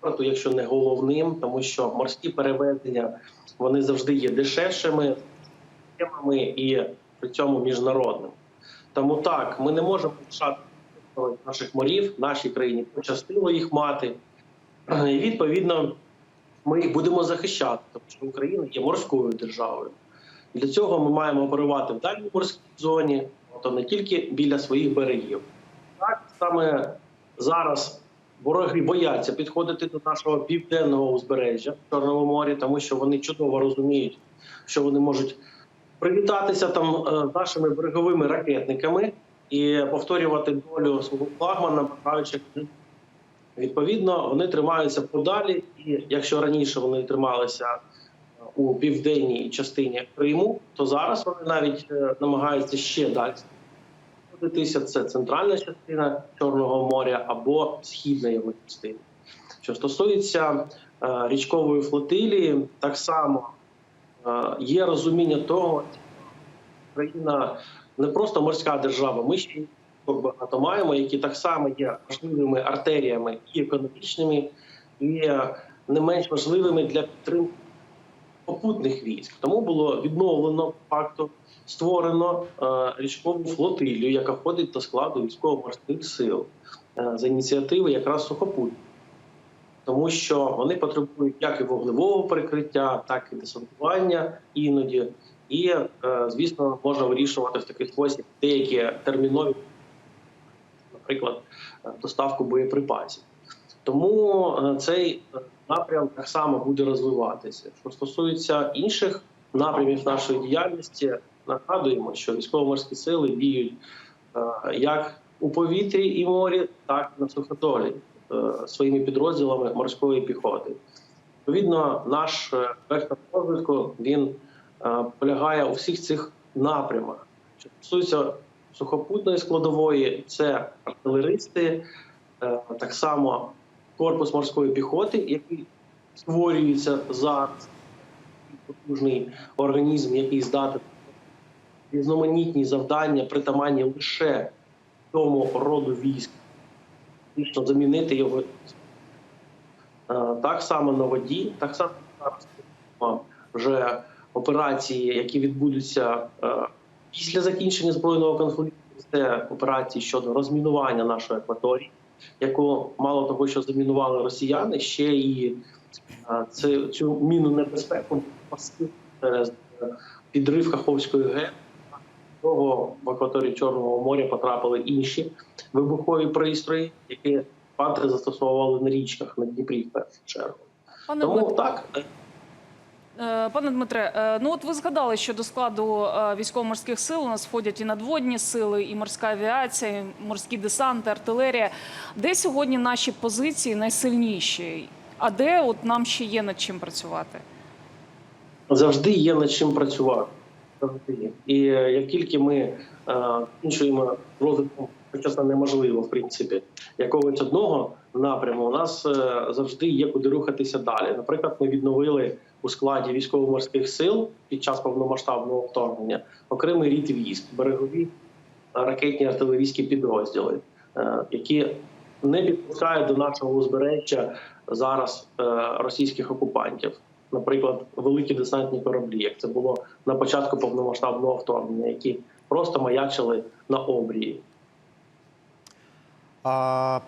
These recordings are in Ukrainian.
транспорту, якщо не головним, тому що морські перевезення вони завжди є дешевшими темами і при цьому міжнародними. Тому так, ми не можемо лишати наших морів, нашій країні пощастило їх мати. І відповідно ми їх будемо захищати, тому що Україна є морською державою. Для цього ми маємо оперувати в дальній морській зоні, тобто не тільки біля своїх берегів. Так саме зараз вороги бояться підходити до нашого південного узбережжя в Чорному морі, тому що вони чудово розуміють, що вони можуть привітатися там е, нашими береговими ракетниками і повторювати долю свого флагмана, бажаючи Відповідно, вони тримаються подалі, і якщо раніше вони трималися е, у південній частині Криму, то зараз вони навіть е, намагаються ще далі знаходитися. Це центральна частина Чорного моря або східна його частина. Що стосується е, річкової флотилії, так само е, є розуміння того, що Україна не просто морська держава, ми ще багато маємо, які так само є важливими артеріями і економічними, і не менш важливими для підтримки попутних військ. Тому було відновлено факту, створено е, річкову флотилію, яка входить до складу військово-морських сил е, за ініціативи якраз сухопутних. Тому що вони потребують як і вогневого прикриття, так і десантування іноді. І, е, звісно, можна вирішувати в такий спосіб деякі термінові наприклад, доставку боєприпасів. Тому цей напрям так само буде розвиватися. Що стосується інших напрямів нашої діяльності, нагадуємо, що військово-морські сили діють е, як у повітрі і морі, так і на суходолі своїми підрозділами морської піхоти. Відповідно, наш вектор розвитку він полягає у всіх цих напрямах. Що стосується сухопутної складової це артилеристи, е, так само корпус морської піхоти, який створюється зараз потужний організм, який здатен різноманітні завдання, притаманні лише тому роду військ, фактично замінити його. Е, Так само на воді, так само зараз вже операції, які відбудуться е, після закінчення збройного конфлікту. Це операції щодо розмінування нашої акваторії, яку мало того, що замінували росіяни, ще і це цю міну небезпеку через підрив Каховської ГЕС. Того в акваторії Чорного моря потрапили інші вибухові пристрої, які пантри застосовували на річках на Дніпрі в першу чергу. Пане Тому так е, пане Дмитре, е, ну от ви згадали, що до складу е, військово-морських сил у нас входять і надводні сили, і морська авіація, і морські десанти, артилерія. Де сьогодні наші позиції найсильніші? А де от нам ще є над чим працювати? завжди є над чим працювати. І е, як тільки ми е, іншуємо розвитком, хоча неможливо, в принципі, якогось одного напряму, у нас е, завжди є куди рухатися далі. Наприклад, ми відновили у складі військово-морських сил під час повномасштабного вторгнення окремий рід військ, берегові ракетні артилерійські підрозділи, які не підпускають до нашого узбережжя зараз російських окупантів наприклад, великі десантні кораблі, як це було на початку повномасштабного вторгнення, які просто маячили на обрії. А,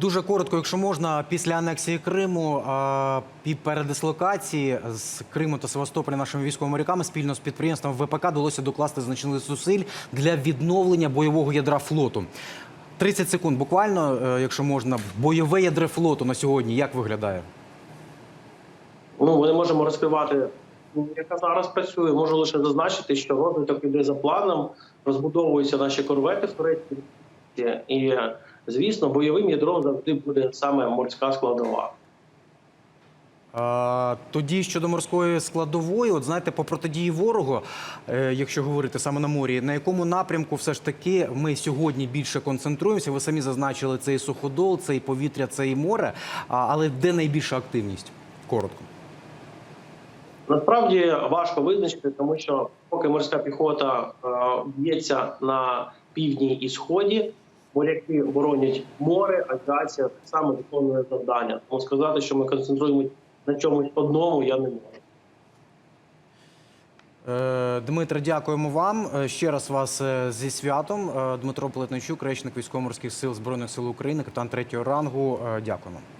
дуже коротко, якщо можна, після анексії Криму а, і передислокації з Криму та Севастополя нашими військовими моряками спільно з підприємством ВПК вдалося докласти значних зусиль для відновлення бойового ядра флоту. 30 секунд буквально, е, якщо можна, бойове ядро флоту на сьогодні як виглядає? Ну ми не можемо розкривати, ну, яка зараз працює. Можу лише зазначити, що розвиток іде за планом, розбудовуються наші корвети в Республіці. і, звісно, бойовим ядром завжди буде саме морська складова. Тоді щодо морської складової, от знаєте, по протидії ворогу, е, якщо говорити саме на морі, на якому напрямку все ж таки ми сьогодні більше концентруємося? Ви самі зазначили це і суходол, це і повітря, це і море. Але де найбільша активність? Коротко. Насправді важко визначити, тому що поки морська піхота е, б'ється на півдні і сході моряки боронять море, авіація так само виконує завдання. Тому сказати, що ми концентруємося на чомусь одному, я не можу. Е, Дмитре, дякуємо вам. Е, Ще раз вас зі святом. Дмитро Полетничук, речник військово-морських сил Збройних сил України, капітан третього рангу. Дякуємо.